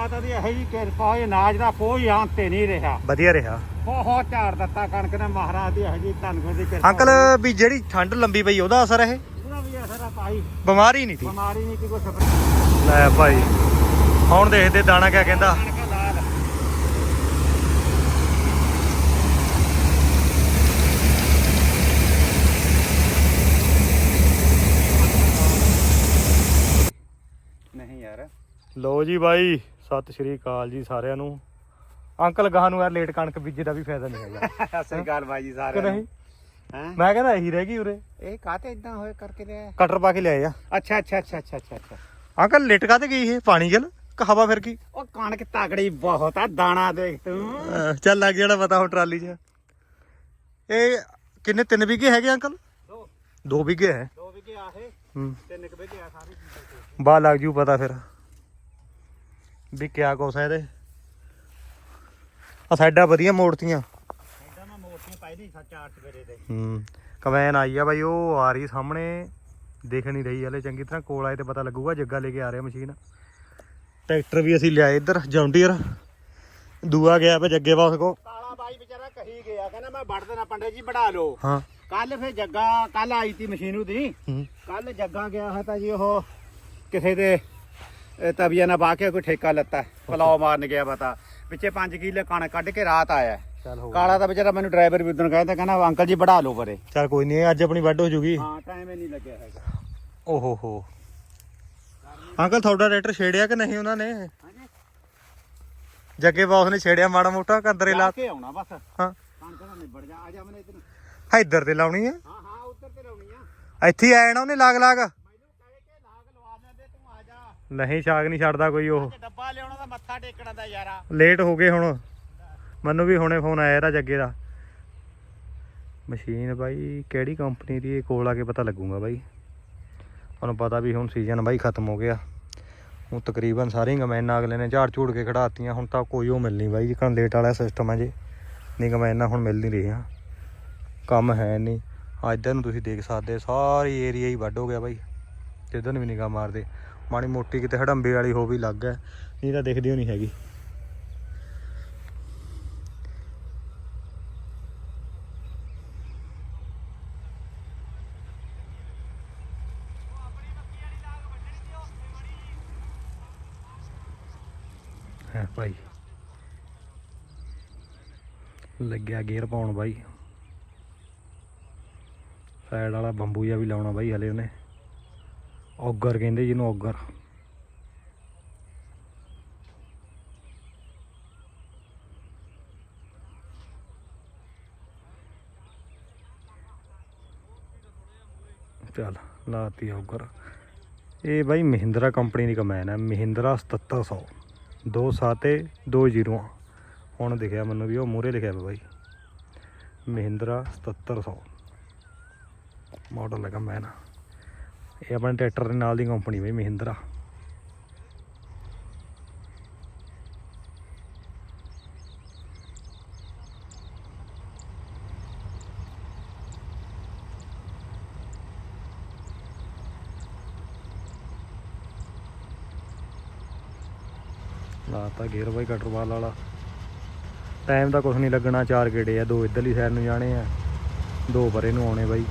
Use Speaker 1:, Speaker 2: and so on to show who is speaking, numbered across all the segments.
Speaker 1: ਮਾਤਾ ਦੀ ਇਹੋ ਜੀ ਕਿਰਪਾ ਹੋਈ ਅਨਾਜ ਦਾ ਕੋਈ ਅੰਤ ਹੀ ਨਹੀਂ ਰਿਹਾ।
Speaker 2: ਵਧੀਆ ਰਿਹਾ।
Speaker 1: ਬਹੁਤ ਝਾੜ ਦਿੱਤਾ ਕਣਕ ਨੇ ਮਹਾਰਾਜ ਦੀ ਇਹੋ ਜੀ ਧੰਨਗੁਰ ਦੀ ਕਿਰਪਾ
Speaker 2: ਅੰਕਲ ਵੀ ਜਿਹੜੀ ਠੰਡ ਲੰਬੀ ਪਈ ਉਹਦਾ ਅਸਰ ਇਹ?
Speaker 1: ਉਹਦਾ ਵੀ ਅਸਰ ਆ ਭਾਈ।
Speaker 2: ਬਿਮਾਰੀ ਨਹੀਂ ਸੀ?
Speaker 1: ਬਿਮਾਰੀ ਨਹੀਂ ਕਿ ਕੋਈ ਸਫਰ
Speaker 2: ਲੈ ਭਾਈ ਹੁਣ ਦੇਖਦੇ ਦਾਣਾ ਕਿਆ ਕਹਿੰਦਾ।
Speaker 1: ਨਹੀਂ ਯਾਰ।
Speaker 2: ਲੋ ਜੀ ਬਾਈ। ਸਤਿ ਸ਼੍ਰੀ ਅਕਾਲ ਜੀ ਸਾਰਿਆਂ ਨੂੰ। ਅੰਕਲ ਗਾਹ ਨੂੰ ਯਾਰ ਲੇਟ ਕਣਕ ਬੀਜੇ ਦਾ ਵੀ ਫਾਇਦਾ ਨਹੀਂ ਹੈਗਾ।
Speaker 1: ਸਤਿ ਸ੍ਰੀ ਅਕਾਲ ਜੀ
Speaker 2: ਕਿ
Speaker 1: ਸਾਰਿਆਂ
Speaker 2: ਨਹੀਂ?
Speaker 1: ਨੂੰ ਹੈ?
Speaker 2: ਮੈਂ ਕਹਿੰਦਾ ਇਹੀ ਰਹਿ ਗਈ ਉਰੇ।
Speaker 1: ਇਹ ਕਾਤੇ ਇਦਾਂ ਹੋਏ ਕਰਕੇ ਲਿਆ
Speaker 2: ਕਟਰ ਪਾ ਕੇ ਲਿਆਏ ਆ।
Speaker 1: ਅੱਛਾ ਅੱਛਾ ਅੱਛਾ ਅੱਛਾ ਅੱਛਾ ਅੱਛਾ।
Speaker 2: ਅੰਕਲ ਲੇਟ ਕਾਤੇ ਗਈ ਇਹ? ਪਾਣੀ ਕਿ ਹਵਾ ਫਿਰ ਕੀ?
Speaker 1: ਉਹ ਕਣਕ ਤਗੜੀ ਬਹੁਤ ਆ ਦਾਣਾ ਦੇਖ ਤੂੰ।
Speaker 2: ਅਹ ਚੱਲ ਲੱਗ ਜਾਣਾ ਪਤਾ ਹੁਣ ਟਰਾਲੀ 'ਚ। ਇਹ ਕਿੰਨੇ ਤਿੰਨ ਵਿਗੇ ਹੈਗੇ ਅੰਕਲ?
Speaker 1: ਦੋ।
Speaker 2: ਦੋ ਵਿਗੇ ਹੈ।
Speaker 1: ਦੋ ਵਿਗੇ ਆਹੇ
Speaker 2: ਹੂੰ।
Speaker 1: ਤਿੰਨ ਕੁ ਵਿਗੇ ਆ ਸਾਰੇ।
Speaker 2: ਬਾ ਲੱਗ ਜੂ ਪਤਾ ਫਿਰ। ਵੀ ਕਿਆ ਕੁਛ ਹੈ ਇਹਦੇ। ਆ ਸਾਈਡਾਂ ਵਧੀਆ ਮੋੜਤੀਆਂ।
Speaker 1: ਇਦਾਂ ਮੈਂ ਮੋਟੀਆਂ ਪਾਈ ਦੀ ਚਾਰ ਸਵੇਰੇ ਤੇ।
Speaker 2: ਹੂੰ ਕਮੈਨ ਆਈ ਆ ਬਾਈ ਉਹ ਆ ਰਹੀ ਸਾਹਮਣੇ ਦੇਖ ਨਹੀਂ ਰਹੀ ਹਲੇ ਚੰਗੀ ਤਰ੍ਹਾਂ ਕੋਲ ਆਏ ਤੇ ਪਤਾ ਲੱਗੂਗਾ ਜੱਗਾ ਲੈ ਕੇ ਆ ਰਿਹਾ ਮਸ਼ੀਨ। ਟਰੈਕਟਰ ਵੀ ਅਸੀਂ ਲਿਆਏ ਇੱਧਰ ਜੌਂਡੀਅਰ। ਦੂਆ ਗਿਆ ਪੇ ਜੱਗੇ ਬਾਸ ਕੋ
Speaker 1: ਕਾਲਾ ਬਾਈ ਵਿਚਾਰਾ ਕਹੀ ਗਿਆ ਕਹਿੰਦਾ ਮੈਂ ਵੜ ਦੇਣਾ ਪੰਡੇ ਜੀ ਵੜਾ ਲਓ।
Speaker 2: ਹਾਂ।
Speaker 1: ਕੱਲ ਫੇ ਜੱਗਾ ਕੱਲ ਆਈ ਤੀ ਮਸ਼ੀਨ ਉਹਦੀ।
Speaker 2: ਹੂੰ।
Speaker 1: ਕੱਲ ਜੱਗਾ ਗਿਆ ਹੈ ਤਾਂ ਜੀ ਉਹ ਕਿਸੇ ਦੇ ਤਵੀਆ ਨਾਲ ਬਾਹ ਕੇ ਕੋਈ ਠੇਕਾ ਲੱਤਾ ਪਲਾਉ ਮਾਰਨ ਗਿਆ ਪਤਾ। ਵਿੱਚੇ 5 ਕਿੱਲੇ ਕਣਕ ਕੱਢ ਕੇ ਰਾਤ ਆਇਆ
Speaker 2: ਚੱਲ ਹੋ
Speaker 1: ਕਾਲਾ ਦਾ ਵਿਚਾਰਾ ਮੈਨੂੰ ਡਰਾਈਵਰ ਵੀ ਉਦੋਂ ਕਹਿੰਦਾ ਕਹਿੰਦਾ ਅੰਕਲ ਜੀ ਵੜਾ ਲਓ ਪਰੇ।
Speaker 2: ਚੱਲ ਕੋਈ ਨਹੀਂ ਅੱਜ ਆਪਣੀ ਵੱਢ ਹੋ ਜੂਗੀ।
Speaker 1: ਹਾਂ ਟਾਈਮ ਹੀ ਨਹੀਂ ਲੱਗਿਆ ਹੈਗਾ।
Speaker 2: ਓਹੋ ਹੋ। ਅੰਕਲ ਤੁਹਾਡਾ ਟਰੈਕਟਰ ਛੇੜਿਆ ਕਿ ਨਹੀਂ ਉਹਨਾਂ ਨੇ? ਜੱਗੇ ਬਾਸ ਨੇ ਛੇੜਿਆ ਮਾੜਾ ਮੋਟਾ ਕੰਦਰੇ ਲਾ
Speaker 1: ਕੇ ਆਉਣਾ ਬਸ।
Speaker 2: ਹਾਂ।
Speaker 1: ਕਣਕ ਦਾ ਨਿਬੜ ਜਾ ਆ ਜਾ ਮਨੇ ਇਧਰ
Speaker 2: ਇੱਧਰ ਤੇ ਲਾਉਣੀ ਆ
Speaker 1: ਹਾਂ ਹਾਂ ਉੱਧਰ ਤੇ ਲਾਉਣੀ ਆ।
Speaker 2: ਇੱਥੇ ਆਇਆ ਨਾ ਉਹਨੇ ਲਾਗ ਲਾਗ
Speaker 1: ਮੈਨੂੰ ਕਹੇ ਕਿ ਲਾਗ ਲਵਾ ਦੇ ਤੂੰ ਆ ਜਾ
Speaker 2: ਨਹੀਂ ਛਾਗ ਨਹੀਂ ਛੱਡਦਾ ਕੋਈ ਉਹ।
Speaker 1: ਡੱਬਾ ਲਿਆਉਣਾ ਦਾ ਮੱਥਾ ਟੇਕਣਾ ਦਾ ਯਾਰਾ।
Speaker 2: ਲੇਟ ਹੋ ਗਏ ਹੁਣ। ਮੈਨੂੰ ਵੀ ਹੁਣੇ ਫੋਨ ਆਇਆ ਇਹਦਾ ਜੱਗੇ ਦਾ। ਮਸ਼ੀਨ ਬਾਈ ਕਿਹੜੀ ਕੰਪਨੀ ਦੀ ਇਹ ਕੋਲ ਆ ਕੇ ਪਤਾ ਲੱਗੂਗਾ ਬਾਈ। ਤੁਹਾਨੂੰ ਪਤਾ ਵੀ ਹੁਣ ਸੀਜ਼ਨ ਬਾਈ ਖਤਮ ਹੋ ਗਿਆ। ਹੁਣ ਤਕਰੀਬਨ ਸਾਰੀਆਂ ਗਮੈਨਾਂ ਅਗਲੇ ਨੇ ਝਾੜ ਝੂੜ ਕੇ ਖੜਾਤੀਆਂ ਹੁਣ ਤਾਂ ਕੋਈ ਉਹ ਮਿਲਣੀ ਬਾਈ ਜਿਕਣ ਲੇਟ ਵਾਲਾ ਸਿਸਟਮ ਹੈ ਜੇ। ਨਹੀਂ ਗਮੈਨਾਂ ਹੁਣ ਮਿਲ ਨਹੀਂ ਰਹੀਆਂ। ਕੰਮ ਹੈ ਨਹੀਂ। ਆ ਇੱਧਰ ਨੂੰ ਤੁਸੀਂ ਦੇਖ ਸਕਦੇ ਸਾਰੀ ਏਰੀਆ ਹੀ ਵੱਢ ਹੋ ਗਿਆ ਬਾਈ। ਜਿੱਧਰ ਨੂੰ ਵੀ ਨਿਗਾਹ ਮਾਰਦੇ। ਮਾੜੀ ਮੋਟੀ ਕਿਤੇ ਹੜੰਬੇ ਵਾਲੀ ਹੋ ਵੀ ਲੱਗ ਹੈ। ਨਹੀਂ ਤਾਂ ਦਿਖਦੀ ਹੋ ਨਹੀਂ ਹੈਗੀ। ਹੈ ਭਾਈ। ਲੱਗਿਆ ਗੇਅਰ ਪਾਉਣ ਬਾਈ। ਸਾਈਡ ਵਾਲਾ ਬੰਬੂ ਜਿਹਾ ਵੀ ਲਾਉਣਾ ਬਾਈ ਹਲੇ ਉਹਨੇ। ਔਗਰ ਕਹਿੰਦੇ ਜਿਹਨੂੰ ਔਗਰ। ਚੱਲ, ਲਾਤੀ ਔਗਰ। ਇਹ ਬਾਈ ਮਹਿੰਦਰਾ ਕੰਪਨੀ ਦੀ ਕਮੈਨ ਹੈ, ਮਹਿੰਦਰਾ 7700 ਦੋ ਸਾਤੇ ਦੋ ਜ਼ੀਰੋਆਂ ਹੁਣ ਦਿਖਿਆ ਮੈਨੂੰ ਵੀ, ਉਹ ਮੂਰੇ ਲਿਖਿਆ ਪਿਆ ਬਾਈ। ਮਹਿੰਦਰਾ 7700 ਮਾਡਲ ਹੈ ਕਮੈਨ। ਇਹ ਆਪਣੇ ਟਰੈਕਟਰ ਦੇ ਨਾਲ ਦੀ ਕੰਪਨੀ ਬਈ, ਮਹਿੰਦਰਾ। ਲਾਤਾ ਗੇਅਰ ਬਾਈ ਕਟਰਵਾਲ ਵਾਲਾ ਟਾਈਮ ਦਾ ਕੁਝ ਨਹੀਂ ਲੱਗਣਾ, ਚਾਰ ਗੇੜੇ ਆ, ਦੋ ਇੱਧਰਲੀ ਸਾਈਡ ਨੂੰ ਜਾਣੇ ਆ। ਦੋ ਪਰੇ ਨੂੰ ਆਉਣੇ ਬਾਈ।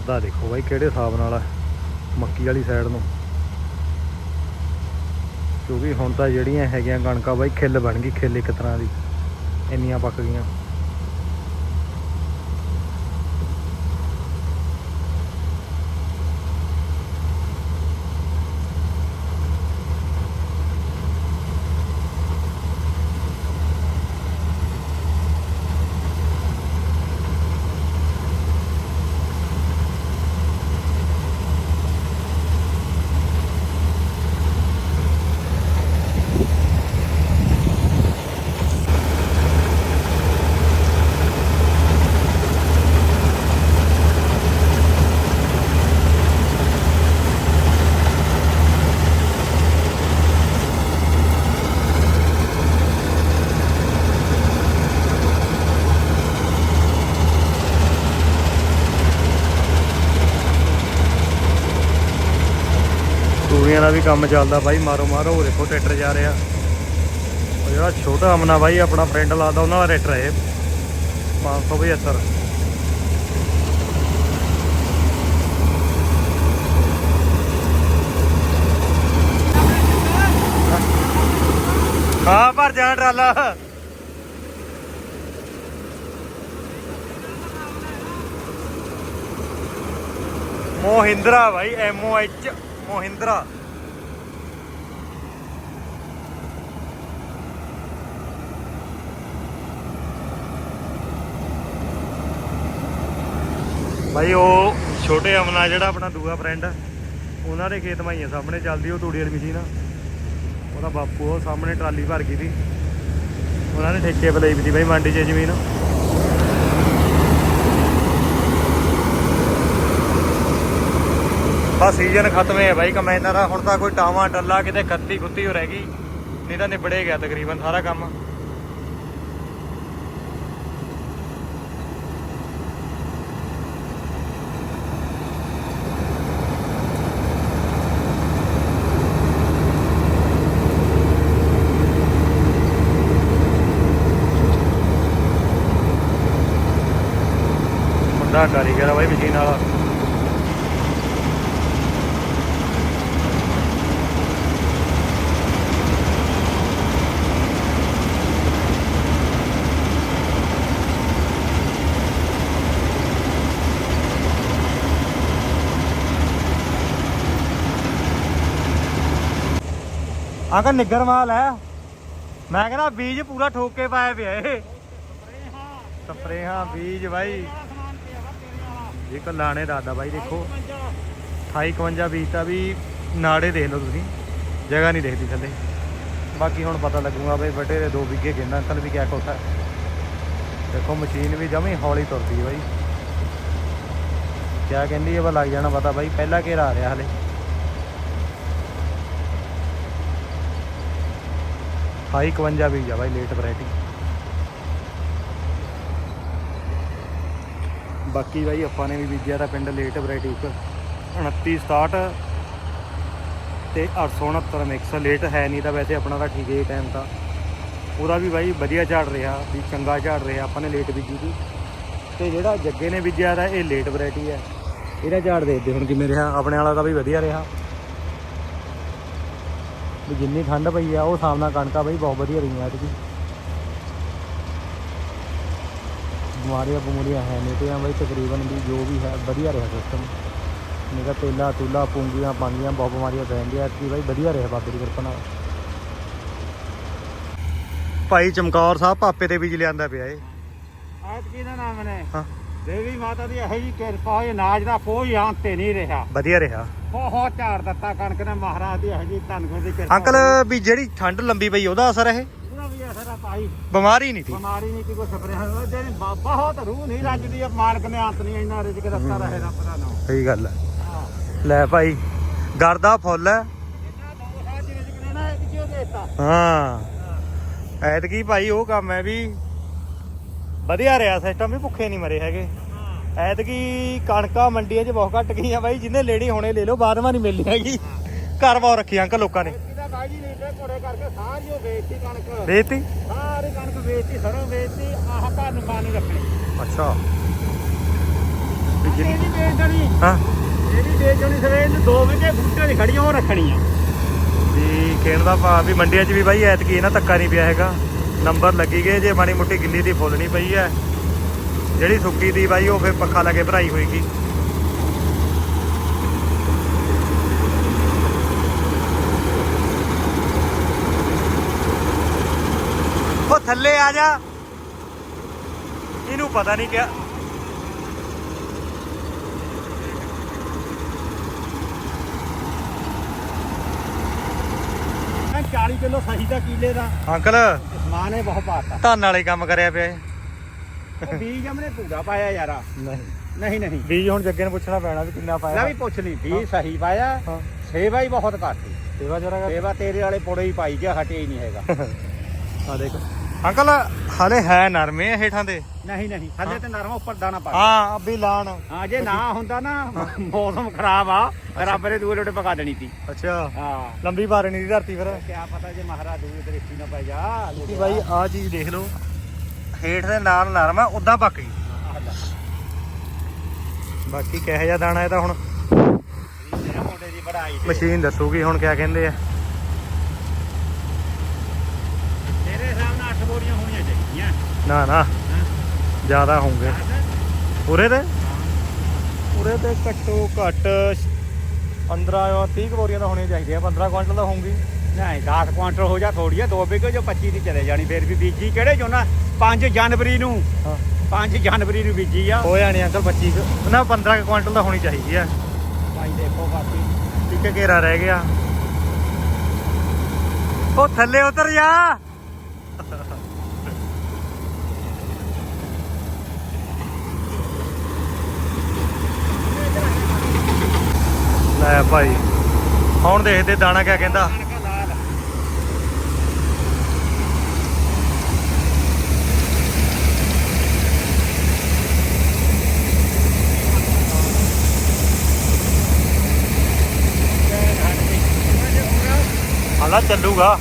Speaker 2: ਗਰਦਾ ਦੇਖੋ ਬਾਈ, ਕਿਹੜੇ ਹਿਸਾਬ ਨਾਲ ਹੈ ਮੱਕੀ ਵਾਲੀ ਸਾਈਡ ਨੂੰ। ਕਿਉਂਕਿ ਹੁਣ ਤਾਂ ਜਿਹੜੀਆਂ ਹੈਗੀਆਂ ਕਣਕਾਂ ਬਾਈ, ਖਿੱਲ ਬਣ ਗਈ ਖਿੱਲ ਇੱਕ ਤਰ੍ਹਾਂ ਦੀ। ਇੰਨੀਆਂ ਪੱਕ ਗਈਆਂ। ਦਾ ਵੀ ਕੰਮ ਚੱਲਦਾ ਬਾਈ, ਮਾਰੋ ਮਾਰੋ, ਉਹ ਦੇਖੋ ਟਰੈਕਟਰ ਜਾ ਰਿਹਾ। ਉਹ ਜਿਹੜਾ ਛੋਟਾ ਅਮਨਾ ਬਾਈ, ਆਪਣਾ ਫਰੈਂਡ ਲਾਦਾ, ਉਹਨਾਂ ਦਾ ਟਰੈਕਟਰ ਹੈ 575 ਹਾਂ, ਭਰ ਜਾਣਾ ਟਰਾਲਾ। ਮੋਹਿੰਦਰਾ ਭਾਈ ਐਮ ਓ ਐਚ ਮੋਹਿੰਦਰਾ। ਭਾਈ ਉਹ ਛੋਟੇ ਅਮਨਾ ਜਿਹੜਾ ਆਪਣਾ ਦੂਆ ਫਰੈਂਡ ਉਹਨਾਂ ਦੇ ਖੇਤ ਮਾਈਆਂ ਸਾਹਮਣੇ ਚੱਲਦੀ ਉਹ ਤੂੜੀ ਵਾਲੀ ਮਸ਼ੀਨ ਉਹਦਾ ਬਾਪੂ ਉਹ ਸਾਹਮਣੇ ਟਰਾਲੀ ਭਰ ਗਈ ਸੀ। ਉਹਨਾਂ ਨੇ ਠੇਕੇ 'ਤੇ ਲਈ ਵੀ ਸੀ ਭਾਈ ਮੰਡੀ 'ਚ ਜ਼ਮੀਨ। ਬਸ ਸੀਜ਼ਨ ਖਤਮ ਹੈ ਬਾਈ ਕਮੈਨਾਂ ਹੁਣ ਤਾਂ ਕੋਈ ਟਾਵਾਂ, ਟੱਲਾ ਕਿਤੇ ਖੱਤੀ ਖੁੱਤੀ ਹੋ ਰਹਿ ਗਈ। ਨਹੀਂ ਤਾਂ ਨਿਬੜੇ ਗਿਆ ਤਕਰੀਬਨ ਸਾਰਾ ਕੰਮ। ਮੁੰਡਾ ਕਾਰੀਗਰ ਆ ਬਾਈ ਮਸ਼ੀਨ ਵਾਲਾ ਅੰਕਲ ਨਿੱਗਰ ਮਾਲ ਹੈ। ਮੈਂ ਕਹਿੰਦਾ ਬੀਜ ਪੂਰਾ ਠੋਕ ਕੇ ਪਾਇਆ ਪਿਆ ਇਹ। ਸਪਰੇਹਾਂ ਬੀਜ ਬਾਈ। ਇਹ ਕਲਾਣੇ ਦਾਦਾ ਬਾਈ ਦੇਖੋ। 2851 ਬੀਜ ਤਾਂ ਵੀ ਨਾੜੇ ਦੇਖ ਲਓ ਤੁਸੀਂ, ਜਗ੍ਹਾ ਨਹੀਂ ਦੇਖਦੀ ਥੱਲੇ। ਬਾਕੀ ਹੁਣ ਪਤਾ ਲੱਗੂਗਾ ਬਈ ਬਟੇ ਦੇ 2 ਵਿਗੇ ਕਹਿੰਦਾ ਅੰਕਲ ਵੀ ਕਿਆ ਕੋਠਾ ਦੇਖੋ ਮਸ਼ੀਨ ਵੀ ਜਮੀ ਹੌਲੀ ਤੁਰਦੀ ਬਾਈ। ਕਿਆ ਕਹਿੰਦੀ ਹੈ ਵਾ ਲੱਗ ਜਾਣਾ ਪਤਾ ਬਾਈ, ਪਹਿਲਾ ਘੇਰਾ ਆ ਰਿਹਾ ਹਲੇ। ਹਾਈ 51 ਬੀਜ ਆ ਬਾਈ ਲੇਟ ਵੈਰਾਈਟੀ ਬਾਕੀ ਬਾਈ ਆਪਾਂ ਨੇ ਵੀ ਬੀਜਿਆ ਤਾਂ ਪਿੰਡ ਲੇਟ ਵੈਰਾਈਟੀ ਉੱਪਰ। 29 67 ਤੇ 869 ਮਿਕਸ ਲੇਟ ਹੈ ਨਹੀਂ ਤਾਂ ਵੈਸੇ ਆਪਣਾ ਤਾਂ ਠੀਕ ਹੀ ਟਾਈਮ ਤਾਂ। ਉਹਦਾ ਵੀ ਬਾਈ ਵਧੀਆ ਝਾੜ ਰਿਹਾ, ਵੀ ਚੰਗਾ ਝਾੜ ਰਿਹਾ, ਆਪਾਂ ਨੇ ਲੇਟ ਬੀਜੀ ਦੀ ਤੇ ਜਿਹੜਾ ਜੱਗੇ ਨੇ ਬੀਜਿਆ ਤਾਂ ਇਹ ਲੇਟ ਵੈਰਾਈਟੀ ਹੈ। ਇਹਦਾ ਝਾੜ ਦੇਖਦੇ ਹੁਣ ਕਿਵੇਂ ਰਿਹਾ। ਆਪਣੇ ਵਾਲਾ ਤਾਂ ਵੀ ਵਧੀਆ ਰਿਹਾ। ਵੀ ਜਿੰਨੀ ਠੰਡ ਪਈ ਆ, ਉਹ ਸਾਹਮਣਾ ਕਣਕਾਂ ਬਈ ਬਹੁਤ ਵਧੀਆ ਰਹੀਆਂ ਐਤਕੀ ਬਿਮਾਰੀਆਂ ਬਮੂਰੀਆਂ ਹੈ ਨਹੀਂ ਤੇ ਆ ਬਈ ਤਕਰੀਬਨ ਵੀ ਜੋ ਵੀ ਹੈ ਵਧੀਆ ਰਿਹਾ ਸਿਸਟਮ ਤਾਂ ਤੇਲਾ ਤੁਲਾ ਪੂੰਗੀਆਂ ਪਾਂਗੀਆਂ ਬਹੁਤ ਬਿਮਾਰੀਆਂ ਪੈਂਦੀਆਂ ਐਤਕੀ ਬਈ ਵਧੀਆ ਰਿਹਾ ਬਾਬੇ ਦੀ ਕਿਰਪਾ ਨਾਲ। ਭਾਈ ਚਮਕੌਰ ਸਾਹਿਬ ਪਾਪੇ ਤੇ ਬੀਜ ਲਿਆਂਦਾ ਪਿਆ ਏ
Speaker 1: ਐਤਕੀ ਦਾ ਨਾਮ ਨੇ।
Speaker 2: ਹਾਂ।
Speaker 1: ਦੇਵੀ ਮਾਤਾ ਦੀ ਇਹੋ ਜੀ ਕਿਰਪਾ ਹੋਈ ਨਾਜ ਦਾ ਕੋਈ ਅੰਤ ਤੇ ਨਹੀਂ ਰਿਹਾ।
Speaker 2: ਵਧੀਆ ਰਿਹਾ।
Speaker 1: ਬਹੁਤ ਝਾੜ ਦਿੱਤਾ ਕਣਕ ਨੇ ਮਹਾਰਾਜ ਦੀ ਇਹੋ ਜੀ ਧੰਨਗੁਰ ਦੀ ਕਿਰਪਾ
Speaker 2: ਅੰਕਲ ਵੀ ਜਿਹੜੀ ਠੰਡ ਲੰਬੀ ਪਈ ਉਹਦਾ ਅਸਰ ਇਹ?
Speaker 1: ਆ ਭਾਈ
Speaker 2: ਬਿਮਾਰੀ ਨਹੀਂ ਸੀ।
Speaker 1: ਬਿਮਾਰੀ ਨਹੀਂ ਕਿ ਕੋਈ ਸਪਰੇ ਹੋਇਆ। ਜਿਹੜੀ ਬ- ਬਹੁਤ ਰੂਹ ਨਹੀਂ ਰੱਜਦੀ ਆ ਮਾਲਕ ਨੇ ਅੰਤ ਨਹੀਂ ਇੰਨਾ ਰਿਜਕ ਦਿੱਤਾ ਰਹੇ ਰੱਬ ਦਾ ਨਾਮ।
Speaker 2: ਸਹੀ ਗੱਲ ਹੈ। ਲੈ ਭਾਈ ਗਰਦਾ ਫੁੱਲ ਹੈ
Speaker 1: ਦੇਤਾ?
Speaker 2: ਹਾਂ। ਐਤਕੀ ਭਾਈ ਉਹ ਕੰਮ ਹੈ ਵੀ ਵਧੀਆ ਰਿਹਾ ਸਿਸਟਮ ਵੀ ਭੁੱਖੇ ਨਹੀਂ ਮਰੇ ਹੈਗੇ। ਐਤਕੀ ਕਣਕਾਂ ਮੰਡੀਆਂ 'ਚ ਬਹੁਤ ਘਟ ਗਈਆਂ ਬਾਈ ਜਿੰਨੇ ਲੈਣੀ ਹੋਣੇ ਲੈ ਲਓ ਬਾਅਦ ਮਾ ਨਹੀਂ ਮਿਲਣੀ ਹੈਗੀ। ਘਰ ਬਹੁਤ ਰੱਖੀ ਅੰਕਲ ਲੋਕਾਂ ਨੇ।
Speaker 1: ਇਹਦਾ ਬਾਈ ਜੀ ਲੀਟਰ ਘੋੜੇ ਕਰਕੇ ਸਾਰੀ ਉਹ ਵੇਚਤੀ ਕਣਕ।
Speaker 2: ਵੇਚਤੀ?
Speaker 1: ਸਾਰੀ ਕਣਕ ਵੇਚਤੀ ਸਰੋਂ ਵੇਚਤੀ ਆਹ ਭਾਨ ਪਾਣੀ ਰੱਖਣੀ।
Speaker 2: ਅੱਛਾ। ਵੀ ਜਿੰਨੀ-
Speaker 1: ਇਹਦੀ ਵੇਚਣੀ?
Speaker 2: ਹਾਂ।
Speaker 1: ਇਹਦੀ ਵੇਚਣੀ? ਸਵੇਰ ਨੂੰ 2 ਵਜੇ ਬੂਟੇ ਦੀ ਖੜੀਆਂ ਉਹ ਰੱਖਣੀਆਂ।
Speaker 2: ਵੀ ਕਹਿਣ ਦਾ ਭਾਵ ਵੀ ਮੰਡੀਆਂ 'ਚ ਵੀ ਬਾਈ ਐਤਕੀ ਇਹਨਾਂ ਧੱਕਾ ਨਹੀਂ ਪਿਆ ਹੈਗਾ। ਨੰਬਰ ਲੱਗੀ ਗਏ ਜੇ ਮਾੜੀ ਮੁੱਟੀ ਗਿੱਲੀ ਦੀ ਫੁੱਲ ਨਹੀਂ ਪਈ ਹੈ ਜਿਹੜੀ ਸੁੱਕੀ ਦੀ ਬਾਈ ਉਹ ਫਿਰ ਪੱਖਾ ਲਾ ਕੇ ਭਰਾਈ ਹੋਏਗੀ। ਥੱਲੇ ਆ ਜਾ। ਇਹਨੂੰ ਪਤਾ ਨਹੀਂ ਕਿਆ।
Speaker 1: ਮੈਂ 40 ਕਿਲੋ ਸਹੀ ਦਾ ਕੀਲੇ ਦਾ।
Speaker 2: ਅੰਕਲ।
Speaker 1: ਸਮਾਨ ਇਹ ਬਹੁਤ ਪਾਤਾ।
Speaker 2: ਧੰਨ ਵਾਲੇ ਕੰਮ ਕਰਿਆ ਪਿਆ
Speaker 1: ਉਹ ਬੀਜ ਹਮਨੇ ਪੂਰਾ ਪਾਇਆ ਯਾਰਾ।
Speaker 2: ਨਹੀਂ।
Speaker 1: ਨਹੀਂ ਨਹੀਂ।
Speaker 2: ਬੀਜ ਹੁਣ ਜੱਗੇ ਨੂੰ ਪੁੱਛਣਾ ਪੈਣਾ ਵੀ ਕਿੰਨਾ
Speaker 1: ਲੈ
Speaker 2: ਪਾਇਆ
Speaker 1: ਵੀ ਪੁੱਛ ਲਈ ਬੀਜ ਸਹੀ ਪਾਇਆ।
Speaker 2: ਹਾਂ।
Speaker 1: ਸੇਵਾ ਹੀ ਬਹੁਤ ਘੱਟ ਸੀ।
Speaker 2: ਸੇਵਾ ਜਰਾ
Speaker 1: ਸੇਵਾ ਤੇਰੇ ਵਾਲੇ ਪੋੜੇ ਹੀ ਪਾਈ ਗਿਆ ਹਟੇ ਹੀ ਨਹੀਂ ਹੈਗਾ।
Speaker 2: ਆ ਦੇਖ। ਅੰਕਲ ਹਲੇ ਹੈ ਨਰਮੇ ਆ ਹੇਠਾਂ ਦੇ?
Speaker 1: ਨਹੀਂ ਨਹੀਂ ਥੱਲੇ ਤੇ ਨਰਮਾ ਉੱਪਰ ਦਾਣਾ ਪਾ।
Speaker 2: ਹਾਂ ਅੱਬੀ ਲਾਣ।
Speaker 1: ਹਾਂ ਜੇ ਨਾ ਹੁੰਦਾ ਨਾ ਮੌਸਮ ਖਰਾਬ ਆ ਰੱਬ ਨੇ ਦੂਏ ਲੋਟੇ ਪਕਾ ਦੇਣੀ ਸੀ
Speaker 2: ਅੱਛਾ।
Speaker 1: ਹਾਂ।
Speaker 2: ਲੰਬੀ ਬਾਰਣੀ ਦੀ ਧਰਤੀ ਫਿਰ।
Speaker 1: ਕਿਆ ਪਤਾ ਜੇ ਮਹਾਰਾਜ ਦੂਏ ਦ੍ਰਿਸ਼ਟੀ ਨਾ ਪੈ ਜਾ।
Speaker 2: ਕਿ ਬਾਈ ਆਹ ਚੀਜ਼ ਦੇਖ ਲਓ। ਹੇਠ ਦੇ ਨਾਲ ਨਰਮ ਆ ਉਦਾਂ ਪੱਕ ਗਈ। ਬਾਕੀ ਕਿਹੋ ਜਿਹਾ ਦਾਣਾ ਇਹ ਤਾਂ ਹੁਣ। ਮਸ਼ੀਨ ਦੱਸੂਗੀ ਹੁਣ ਕਿਆ ਕਹਿੰਦੇ ਆ
Speaker 1: ਤੇਰੇ ਹਿਸਾਬ ਨਾਲ 8 ਬੋਰੀਆਂ ਹੋਣੀਆਂ ਚਾਹੀਦੀਆਂ
Speaker 2: ਨਾ ਨਾ। ਜ਼ਿਆਦਾ ਹੋਣਗੇ ਉਰੇ ਤੇ? ਉਰੇ ਤੇ ਘੱਟੋ ਘੱਟ 15 ਜਾਂ 30 ਕੁ ਬੋਰੀਆਂ ਤਾਂ ਹੋਣੀਆਂ ਚਾਹੀਦੀਆਂ। 15 ਕੁਇੰਟਲ ਤਾਂ ਹੋਊਗੀ।
Speaker 1: ਨਹੀਂ 10 ਕੁਆਂਟਲ ਹੋ ਜਾ ਥੋੜੀ ਆ 2 ਵਿਗੇ ਜੋ 25 ਦੀ ਚਲੇ ਜਾਣੀ। ਫੇਰ ਵੀ ਬੀਜੀ ਕਿਹੜੇ ਜੋ ਨਾ? 5 ਜਨਵਰੀ ਨੂੰ।
Speaker 2: ਹਾਂ।
Speaker 1: 5 ਜਨਵਰੀ ਨੂੰ ਬੀਜੀ ਆ।
Speaker 2: ਹੋ ਜਾਣੀ ਅੰਕਲ 25 ਕੁ- ਨਾ 15 ਕੁ ਕੁਇੰਟਲ ਤਾਂ ਹੋਣੀ ਚਾਹੀਦੀ ਆ।
Speaker 1: ਭਾਈ ਦੇਖੋ ਬਾਕੀ।
Speaker 2: ਇੱਕ ਘੇਰਾ ਰਹਿ ਗਿਆ। ਉਹ ਥੱਲੇ ਉਤਰ ਜਾ। ਲੈ ਭਾਈ। ਹੁਣ ਦੇਖਦੇ ਦਾਣਾ ਕਿਆ ਕਹਿੰਦਾ।
Speaker 1: ਕਣਕ
Speaker 2: ਹਾਲਾ ਚੱਲੂਗਾ।